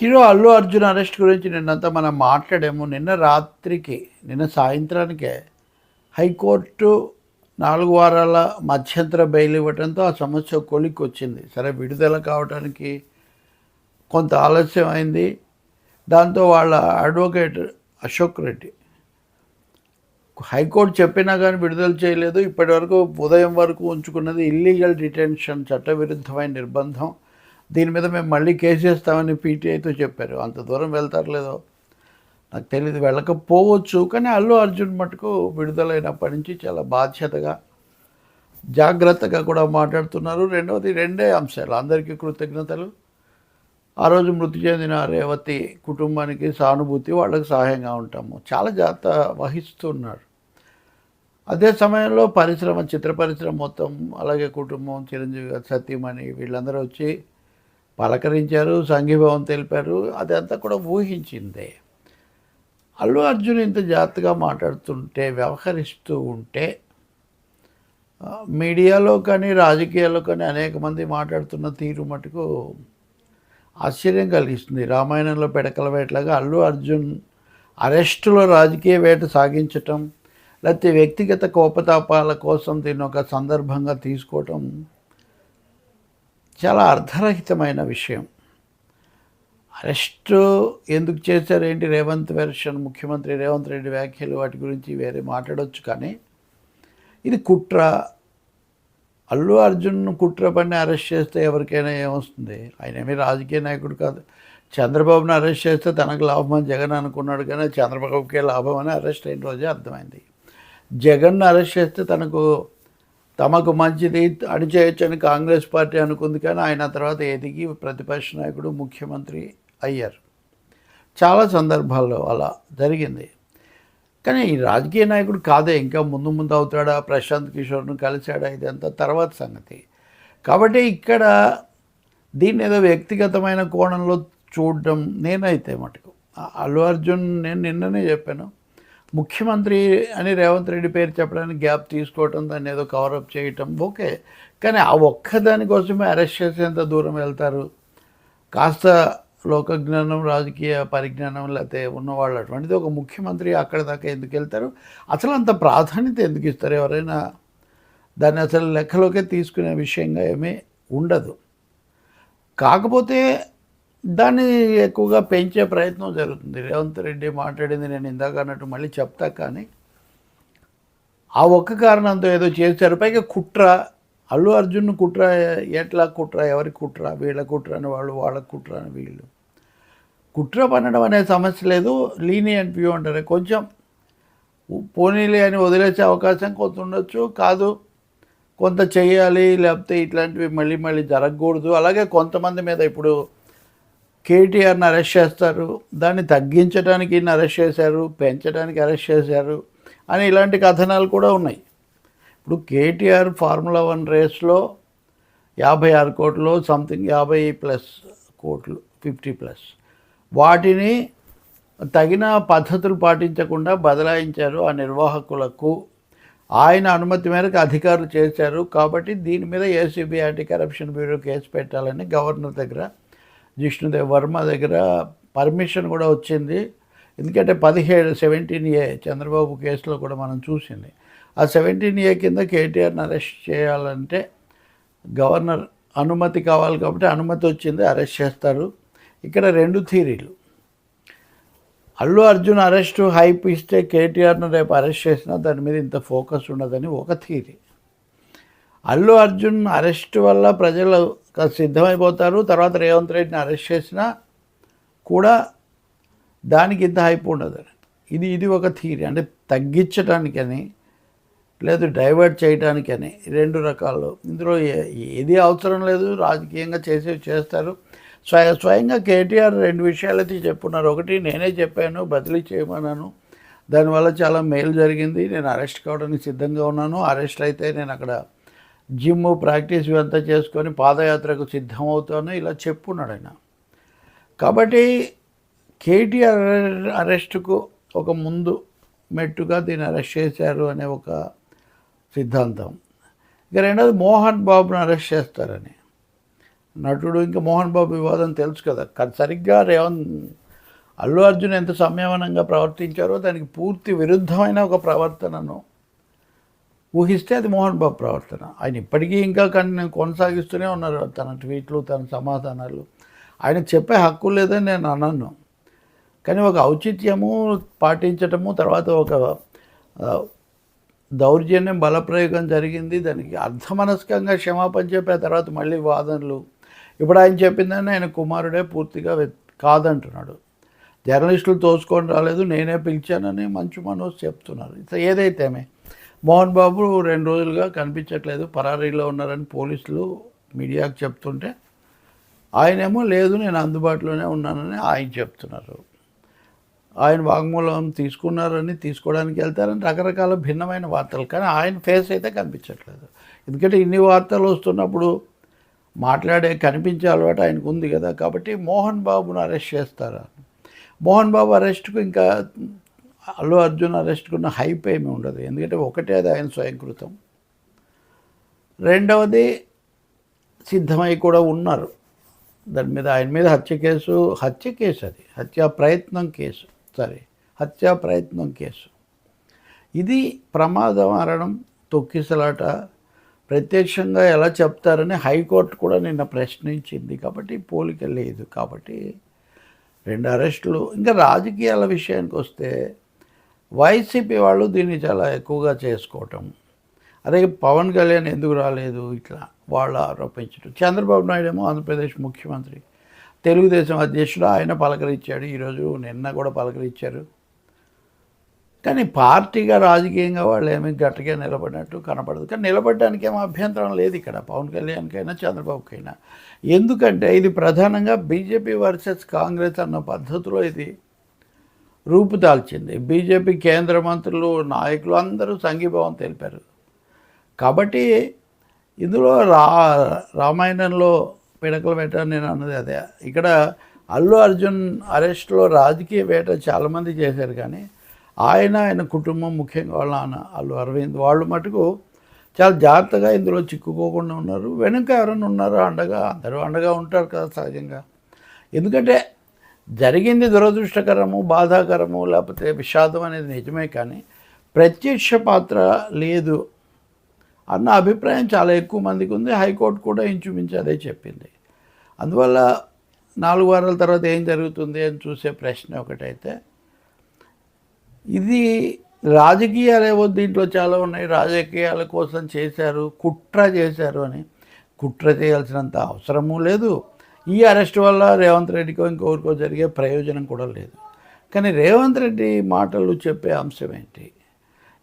Hero Allu Arjun arrest గురించి నిన్నంతా మనం మాట్లాడాము. నిన్న రాత్రికి నిన్న సాయంత్రానికే హైకోర్టు నాలుగు వారాల మధ్యంతర బెయిల్ ఇవ్వడంతో ఆ సమస్య కొలిక్కి వచ్చింది సరే విడుదల కావడానికి కొంత ఆలస్యం అయింది. దాంతో వాళ్ళ అడ్వకేట్ అశోక్ రెడ్డి హైకోర్టు చెప్పినా కానీ విడుదల చేయలేదు. ఇప్పటివరకు ఉదయం వరకు ఉంచుకున్నది ఇల్లీగల్ డిటెన్షన్ చట్టవిరుద్ధమైన నిర్బంధం. దీని మీద మేము మళ్ళీ కేసు వేస్తామని పీటీఐతో చెప్పారు. అంత దూరం వెళ్తారు లేదో నాకు తెలియదు వెళ్ళకపోవచ్చు. కానీ అల్లు అర్జున్ మటుకు విడుదలైనప్పటి నుంచి చాలా బాధ్యతగా జాగ్రత్తగా కూడా మాట్లాడుతున్నారు. రెండవది రెండే అంశాలు. అందరికీ కృతజ్ఞతలు. ఆ రోజు మృతి చెందిన రేవతి కుటుంబానికి సానుభూతి వాళ్ళకి సహాయంగా ఉంటాము. చాలా జాగ్రత్త వహిస్తున్నారు. అదే సమయంలో పరిశ్రమ చిత్ర పరిశ్రమ మొత్తం అలాగే కుటుంబం చిరంజీవి సత్యమణి సతీమణి వీళ్ళందరూ వచ్చి పలకరించారు సంఘీభావం తెలిపారు అదంతా కూడా ఊహించిందే. అల్లు అర్జున్ ఇంత జాగ్రత్తగా మాట్లాడుతుంటే వ్యవహరిస్తూ ఉంటే మీడియాలో కానీ రాజకీయాల్లో కానీ అనేక మంది మాట్లాడుతున్న తీరు మటుకు ఆశ్చర్యం కలిగిస్తుంది. రామాయణంలో పెడకల వేటలాగా అల్లు అర్జున్ అరెస్టులో రాజకీయ వేట సాగించటం లేకపోతే వ్యక్తిగత కోపతాపాల కోసం దీన్ని ఒక సందర్భంగా తీసుకోవటం చాలా అర్ధరహితమైన విషయం. అరెస్టు ఎందుకు చేశారేంటి రేవంత్ వెర్షన్ ముఖ్యమంత్రి రేవంత్ రెడ్డి వ్యాఖ్యలు వాటి గురించి వేరే మాట్లాడవచ్చు కానీ ఇది కుట్ర. అల్లు అర్జున్ కుట్ర పని అరెస్ట్ చేస్తే ఎవరికైనా ఏమొస్తుంది? ఆయన ఏమీ రాజకీయ నాయకుడు కాదు. చంద్రబాబుని అరెస్ట్ చేస్తే తనకు లాభం అని జగన్ అనుకున్నాడు కానీ చంద్రబాబుకే లాభం అని అరెస్ట్ అయిన రోజే అర్థమైంది. జగన్ను అరెస్ట్ చేస్తే తనకు తమకు మంచిది అణిచేయచ్చని కాంగ్రెస్ పార్టీ అనుకుంది కానీ ఆయన తర్వాత ఎదిగి ప్రతిపక్ష నాయకుడు ముఖ్యమంత్రి అయ్యారు. చాలా సందర్భాల్లో అలా జరిగింది. కానీ ఈ రాజకీయ నాయకుడు కాదే ఇంకా ముందు ముందు అవుతాడా ప్రశాంత్ కిషోర్ను కలిశాడా ఇదంతా తర్వాత సంగతి. కాబట్టి ఇక్కడ దీన్ని ఏదో వ్యక్తిగతమైన కోణంలో చూడడం నేనైతే మటుకు అల్లు అర్జున్ నేను నిన్ననే చెప్పాను ముఖ్యమంత్రి అని రేవంత్ రెడ్డి పేరు చెప్పడానికి గ్యాప్ తీసుకోవటం దాన్ని ఏదో కవరప్ చేయటం ఓకే. కానీ ఆ ఒక్క కోసమే అరెస్ట్ చేసేంత దూరం వెళ్తారు? కాస్త లోకజ్ఞానం రాజకీయ పరిజ్ఞానం లేకపోతే ఉన్నవాళ్ళు అటువంటిది ఒక ముఖ్యమంత్రి అక్కడ దాకా ఎందుకు వెళ్తారు? అసలు అంత ప్రాధాన్యత ఎందుకు ఇస్తారు? ఎవరైనా దాన్ని అసలు లెక్కలోకే తీసుకునే విషయంగా ఏమీ ఉండదు. కాకపోతే దాన్ని ఎక్కువగా పెంచే ప్రయత్నం జరుగుతుంది. రేవంత్ రెడ్డి మాట్లాడింది నేను ఇందాక అన్నట్టు మళ్ళీ చెప్తా కానీ ఆ ఒక్క కారణంతో ఏదో చేశారు. పైగా కుట్ర అల్లు అర్జున్ కుట్ర ఎట్లా కుట్ర ఎవరి కుట్ర వీళ్ళ కుట్ర అని వాళ్ళు వాళ్ళ కుట్ర అని వీళ్ళు. కుట్ర పనడం అనే సమస్య లేదు. లీని అండ్ వ్యూ అంటారు. కొంచెం పోనీలే అని వదిలేసే అవకాశం కొంత ఉండొచ్చు. కాదు కొంత చేయాలి లేకపోతే ఇట్లాంటివి మళ్ళీ మళ్ళీ జరగకూడదు. అలాగే కొంతమంది మీద ఇప్పుడు కేటీఆర్ని అరెస్ట్ చేస్తారు. దాన్ని తగ్గించడానికి ఈయన అరెస్ట్ చేశారు పెంచడానికి అరెస్ట్ చేశారు అని ఇలాంటి కథనాలు కూడా ఉన్నాయి. ఇప్పుడు కేటీఆర్ ఫార్ములా వన్ రేస్లో యాభై ఆరు కోట్లు సంథింగ్ యాభై ప్లస్ కోట్లు ఫిఫ్టీ ప్లస్. వాటిని తగిన పద్ధతులు పాటించకుండా బదలాయించారు ఆ నిర్వాహకులకు. ఆయన అనుమతి మేరకు అధికారులు చేశారు కాబట్టి దీని మీద ACB anti corruption bureau case పెట్టాలని గవర్నర్ దగ్గర జిష్ణుదేవ్ వర్మ దగ్గర పర్మిషన్ కూడా వచ్చింది. ఎందుకంటే పదిహేడు సెవెంటీన్ ఏ చంద్రబాబు కేసులో కూడా మనం చూసింది. ఆ సెవెంటీన్ ఏ కింద కేటీఆర్ని అరెస్ట్ చేయాలంటే గవర్నర్ అనుమతి కావాలి కాబట్టి అనుమతి వచ్చింది అరెస్ట్ చేస్తారు. ఇక్కడ రెండు థీరీలు అల్లు అర్జున్ అరెస్టు హైప్ ఇస్తే కేటీఆర్ను రేపు అరెస్ట్ చేసినా దాని మీద ఇంత ఫోకస్ ఉండదని ఒక థీరీ అల్లు అర్జున్ అరెస్ట్ వల్ల ప్రజలు సిద్ధమైపోతారు. తర్వాత రేవంత్ రెడ్డిని అరెస్ట్ చేసినా కూడా దానికి ఇంత హైప్ ఉండదు. ఇది ఇది ఒక థీరీ. అంటే తగ్గించడానికని లేదు డైవర్ట్ చేయడానికని రెండు రకాలు. ఇందులో ఏ- ఏది అవసరం లేదు. రాజకీయంగా చేసే చేస్తారు. స్వయ స్వయంగా కేటీఆర్ రెండు విషయాలైతే చెప్పున్నారు. ఒకటి నేనే చెప్పాను బదిలీ చేయమన్నాను. దానివల్ల చాలా మేలు జరిగింది. నేను అరెస్ట్ కావడానికి సిద్ధంగా ఉన్నాను. అరెస్ట్ అయితే నేను అక్కడ జిమ్ ప్రాక్టీస్ ఇవంతా చేసుకొని పాదయాత్రకు సిద్ధమవుతాను ఇలా చెప్పున్నాడు ఆయన. కాబట్టి కేటీఆర్ అరెస్టుకు ఒక ముందు మెట్టుగా దీన్ని అరెస్ట్ చేశారు అనే ఒక సిద్ధాంతం. ఇక రెండోది మోహన్ బాబును అరెస్ట్ చేస్తారని. నటుడు ఇంకా మోహన్ బాబు వివాదం తెలుసు కదా. సరిగ్గా రేవంత్ అల్లు అర్జున్ ఎంత సంయమనంగా ప్రవర్తించారో దానికి పూర్తి విరుద్ధమైన ఒక ప్రవర్తనను ఊహిస్తే అది మోహన్ బాబు ప్రవర్తన. ఆయన ఇప్పటికీ ఇంకా కన్ కొనసాగిస్తూనే ఉన్నారు. తన ట్వీట్లు తన సమాధానాలు. ఆయన చెప్పే హక్కు లేదని నేను అనను కానీ ఒక ఔచిత్యము పాటించటము తర్వాత ఒక దౌర్జన్యం బలప్రయోగం జరిగింది. దానికి అర్ధమనస్కంగా క్షమాపణ చెప్పిన తర్వాత మళ్ళీ వాదనలు. ఇప్పుడు ఆయన చెప్పిందని ఆయన కుమారుడే పూర్తిగా కాదంటున్నాడు. జర్నలిస్టులు తోసుకొని రాలేదు నేనే పిలిచానని మంచు మనోజ్ చెప్తున్నారు. ఏదైతేమే. మోహన్ బాబు రెండు రోజులుగా కనిపించట్లేదు. పరారీలో ఉన్నారని పోలీసులు మీడియాకు చెప్తుంటే ఆయనేమో లేదు నేను అందుబాటులోనే ఉన్నానని ఆయన చెప్తున్నారు. ఆయన వాగ్మూలం తీసుకున్నారని తీసుకోవడానికి వెళ్తారని రకరకాల భిన్నమైన వార్తలు. కానీ ఆయన ఫేస్ అయితే కనిపించట్లేదు. ఎందుకంటే ఇన్ని వార్తలు వస్తున్నప్పుడు మాట్లాడే కనిపించే అలవాటు ఆయనకు ఉంది కదా. కాబట్టి మోహన్ బాబును అరెస్ట్ చేస్తారా? మోహన్ బాబు అరెస్ట్కు ఇంకా అల్లు అర్జున్ అరెస్ట్కున్న హైప్ ఏమి ఉండదు. ఎందుకంటే ఒకటే అది ఆయన స్వయంకృతం. రెండవది సిద్ధమై కూడా ఉన్నారు. దాని మీద ఆయన మీద హత్య కేసు హత్య కేసు అది. హత్యా ప్రయత్నం కేసు. సారీ హత్యా ప్రయత్నం కేసు. ఇది ప్రమాద మరణం తొక్కిసలాట. ప్రత్యక్షంగా ఎలా చెప్తారని హైకోర్టు కూడా నిన్న ప్రశ్నించింది. కాబట్టి పోలిక లేదు. కాబట్టి రెండు అరెస్టులు. ఇంకా రాజకీయాల విషయానికి వస్తే వైసీపీ వాళ్ళు దీన్ని చాలా ఎక్కువగా చేసుకోవటం. అదే పవన్ కళ్యాణ్ ఎందుకు రాలేదు ఇట్లా వాళ్ళు ఆరోపించడం చంద్రబాబు నాయుడు ఏమో ఆంధ్రప్రదేశ్ ముఖ్యమంత్రి. తెలుగుదేశం అధ్యక్షుడు ఆయన పలకరించాడు. ఈరోజు నిన్న కూడా పలకరించారు. కానీ పార్టీగా రాజకీయంగా వాళ్ళు ఏమి గట్టిగా నిలబడినట్టు కనపడదు. కానీ నిలబడడానికి ఏమో అభ్యంతరం లేదు ఇక్కడ. పవన్ కళ్యాణ్కైనా చంద్రబాబుకైనా. ఎందుకంటే ఇది ప్రధానంగా బీజేపీ వర్సెస్ కాంగ్రెస్ అన్న పద్ధతిలో ఇది రూపుదాల్చింది బీజేపీ కేంద్ర మంత్రులు నాయకులు అందరూ సంఘీభావం తెలిపారు. కాబట్టి ఇందులో రా రామాయణంలో పిడకల వేట నేను అన్నది అదే. ఇక్కడ అల్లు అర్జున్ అరెస్ట్లో రాజకీయ వేట చాలామంది చేశారు కానీ ఆయన ఆయన కుటుంబం ముఖ్యంగా వాళ్ళ నాన్న అల్లు అరవింద్ వాళ్ళు మటుకు చాలా జాగ్రత్తగా ఇందులో చిక్కుకోకుండా ఉన్నారు. వెనుక ఎవరైనా ఉన్నారో? అండగా అందరూ అండగా ఉంటారు కదా సహజంగా. ఎందుకంటే జరిగింది దురదృష్టకరము బాధాకరము లేకపోతే విషాదం అనేది నిజమే కానీ ప్రత్యక్ష పాత్ర లేదు అన్న అభిప్రాయం చాలా ఎక్కువ మందికి ఉంది. హైకోర్టు కూడా ఇంచుమించు అదే చెప్పింది. అందువల్ల నాలుగు వారాల తర్వాత ఏం జరుగుతుంది అని చూసే ప్రశ్న ఒకటైతే ఇది రాజకీయాలు ఏవో దీంట్లో చాలా ఉన్నాయి. రాజకీయాల కోసం చేశారు కుట్ర చేశారు అని. కుట్ర చేయాల్సినంత అవసరము లేదు. ఈ అరెస్ట్ వల్ల రేవంత్ రెడ్డికో ఇంకొకరికో జరిగే ప్రయోజనం కూడా లేదు. కానీ రేవంత్ రెడ్డి మాటలు చెప్పే అంశం ఏంటి?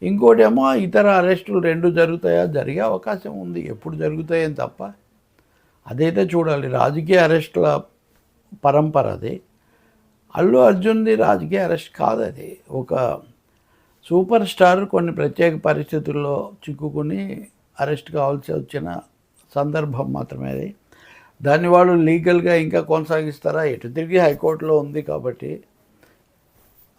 ఇంకోటేమో ఇతర అరెస్టులు రెండు జరుగుతాయా? జరిగే అవకాశం ఉంది. ఎప్పుడు జరుగుతాయని తప్ప? అదైతే చూడాలి. రాజకీయ అరెస్టుల పరంపర అది. అల్లు అర్జున్ది రాజకీయ అరెస్ట్ కాదు అది. ఒక సూపర్ స్టార్ కొన్ని ప్రత్యేక పరిస్థితుల్లో చిక్కుకుని అరెస్ట్ కావాల్సి వచ్చిన సందర్భం మాత్రమే అది. దాన్ని వాళ్ళు లీగల్గా ఇంకా కొనసాగిస్తారా? ఎటు తిరిగి హైకోర్టులో ఉంది కాబట్టి.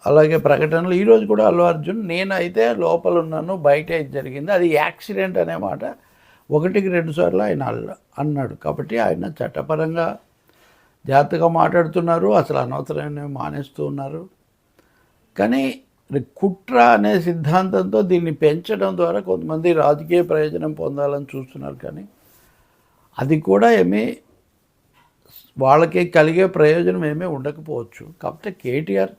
అలాగే ప్రకటనలు ఈరోజు కూడా అల్లు అర్జున్ నేనైతే లోపల ఉన్నాను బయట జరిగింది. అది యాక్సిడెంట్ అనే మాట. ఒకటికి రెండు సార్లు ఆయన అన్నాడు. కాబట్టి ఆయన చట్టపరంగా జాగ్రత్తగా మాట్లాడుతున్నారు అసలు అనవసరమైన మానేస్తూ ఉన్నారు. కానీ కుట్ర అనే సిద్ధాంతంతో దీన్ని పెంచడం ద్వారా కొంతమంది రాజకీయ ప్రయోజనం పొందాలని చూస్తున్నారు కానీ అది కూడా ఏమీ వాళ్ళకి కలిగే ప్రయోజనం ఏమీ ఉండకపోవచ్చు. కాకపోతే కేటీఆర్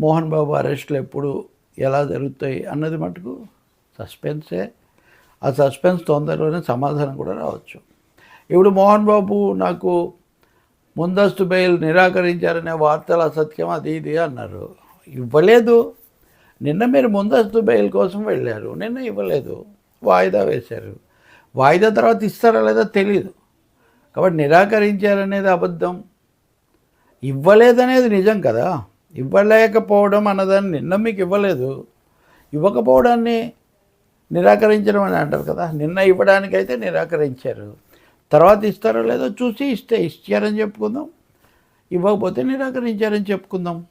మోహన్ బాబు అరెస్టులు ఎప్పుడు ఎలా జరుగుతాయి అన్నది మటుకు సస్పెన్సే. ఆ సస్పెన్స్ తొందరలోనే సమాధానం కూడా రావచ్చు. ఇప్పుడు మోహన్ బాబు నాకు ముందస్తు బెయిల్ నిరాకరించారనే వార్తలు అసత్యం అది ఇది అన్నారు. ఇవ్వలేదు. నిన్న మీరు ముందస్తు బెయిల్ కోసం వెళ్ళారు. నిన్న ఇవ్వలేదు. వాయిదా వేశారు. వాయిదా తర్వాత ఇస్తారా లేదో తెలియదు కాబట్టి నిరాకరించారనేది అబద్ధం. ఇవ్వలేదనేది నిజం కదా. ఇవ్వలేకపోవడం అన్నదాన్ని నిన్న మీకు ఇవ్వలేదు. ఇవ్వకపోవడాన్ని నిరాకరించడం అని అంటారు కదా. నిన్న ఇవ్వడానికైతే నిరాకరించారు. తర్వాత ఇస్తారో లేదో చూసి ఇస్తే ఇచ్చారని చెప్పుకుందాం. ఇవ్వకపోతే నిరాకరించారని చెప్పుకుందాం.